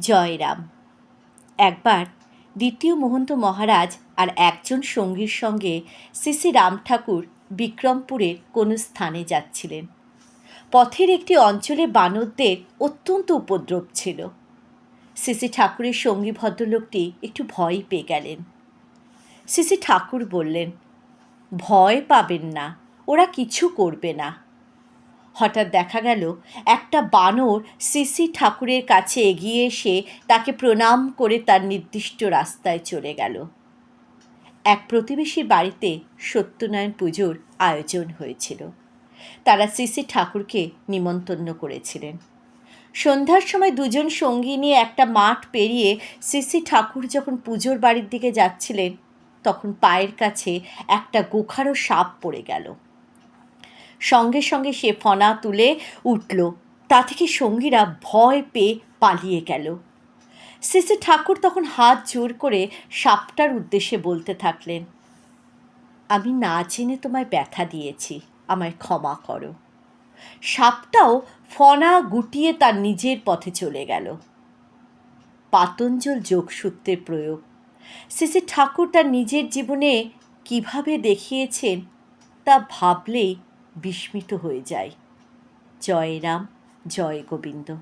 জয়রাম। একবার দ্বিতীয় মহন্ত মহারাজ আর একজন সঙ্গীর সঙ্গে শ্রী রাম ঠাকুর বিক্রমপুরের কোনো স্থানে যাচ্ছিলেন। পথের একটি অঞ্চলে বানরদের অত্যন্ত উপদ্রব ছিল। শ্রী ঠাকুরের সঙ্গী ভদ্রলোকটি একটু ভয় পেয়ে গেলেন। শ্রী ঠাকুর বললেন, ভয় পাবেন না, ওরা কিছু করবে না। হঠাৎ দেখা গেল, একটা বানর শ্রী ঠাকুরের কাছে এগিয়ে এসে তাকে প্রণাম করে তার নির্দিষ্ট রাস্তায় চলে গেল। এক প্রতিবেশীর বাড়িতে সত্যনারায়ণ পুজোর আয়োজন হয়েছিল। তারা শ্রী ঠাকুরকে নিমন্ত্রণ করেছিলেন। সন্ধ্যার সময় দুজন সঙ্গী নিয়ে একটা মাঠ পেরিয়ে শ্রী ঠাকুর যখন পুজোর বাড়ির দিকে যাচ্ছিলেন, তখন পায়ের কাছে একটা গোখারো সাপ পড়ে গেল। সঙ্গে সঙ্গে সে ফনা তুলে উঠল। তা থেকে সঙ্গীরা ভয় পেয়ে পালিয়ে গেল। শ্রী ঠাকুর তখন হাত জোর করে সাপটার উদ্দেশ্যে বলতে থাকলেন, আমি না জেনে তোমায় ব্যথা দিয়েছি, আমায় ক্ষমা করো। সাপটাও ফনা গুটিয়ে তার নিজের পথে চলে গেল। পাতঞ্জল যোগসূত্রের প্রয়োগ। শ্রী ঠাকুর তার নিজের জীবনে কীভাবে দেখিয়েছেন তা ভাবলেই বিস্মিত হয়ে যায়। জয় রাম জয় গোবিন্দ।